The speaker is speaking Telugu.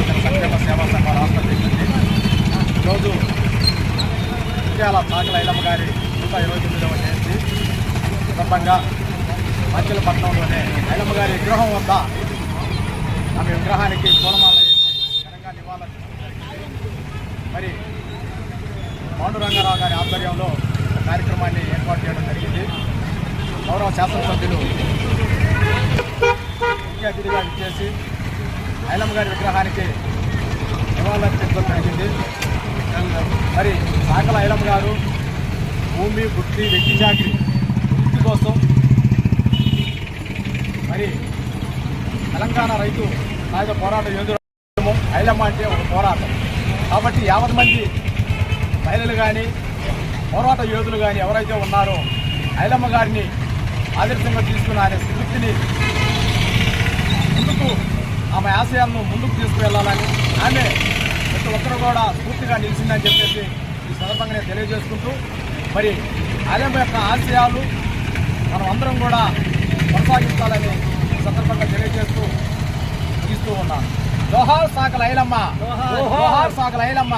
యువజన సంక్షేమ సేవా సంఘ రాష్ట్ర అధ్యక్షుడిని ఈరోజు ముఖ్యాల చాకల ఐలమ్మ గారి నూట ఇరవై తొమ్మిదవ జయంతి సందర్భంగా మంచిలపట్నంలోనే ఐలమ్మ గారి విగ్రహం వద్ద ఆమె విగ్రహానికి పూలమాల ఘనంగా నివాళులు మరి పాండురంగారావు గారి ఆధ్వర్యంలో కార్యక్రమాన్ని ఏర్పాటు చేయడం జరిగింది. గౌరవ శాసనసభ్యులు ముఖ్య అతిథిగా ఇచ్చేసి ఐలమ్మ గారి విగ్రహానికి నివాళులర్పించడం జరిగింది మరి సాకల ఐలమ్మ గారు భూమి వృత్తి వ్యక్తి చాకరి వృత్తి కోసం మరి తెలంగాణ రైతు సాయుధ పోరాట ఎందుకు? ఐలమ్మ అంటే ఒక పోరాటం. కాబట్టి యావత్ మంది మహిళలు కానీ పోరాట యోధులు కానీ ఎవరైతే ఉన్నారో ఐలమ్మ గారిని ఆదర్శంగా తీసుకున్న ఆయన స్ఫూర్తిని ఆశయాలను ముందుకు తీసుకువెళ్ళాలని ఆమె ప్రతి ఒక్కరు కూడా స్ఫూర్తిగా నిలిచిందని చెప్పేసి ఈ సందర్భంగా నేను తెలియజేసుకుంటూ మరి ఐలమ్మ యొక్క ఆశయాలు మనం అందరం కూడా కొనసాగించాలని ఈ సందర్భంగా తెలియజేస్తూ ముగిస్తూ ఉన్నాను. జోహార్ సాకల ఐలమ్మ జోహార్ సాకల ఐలమ్మ.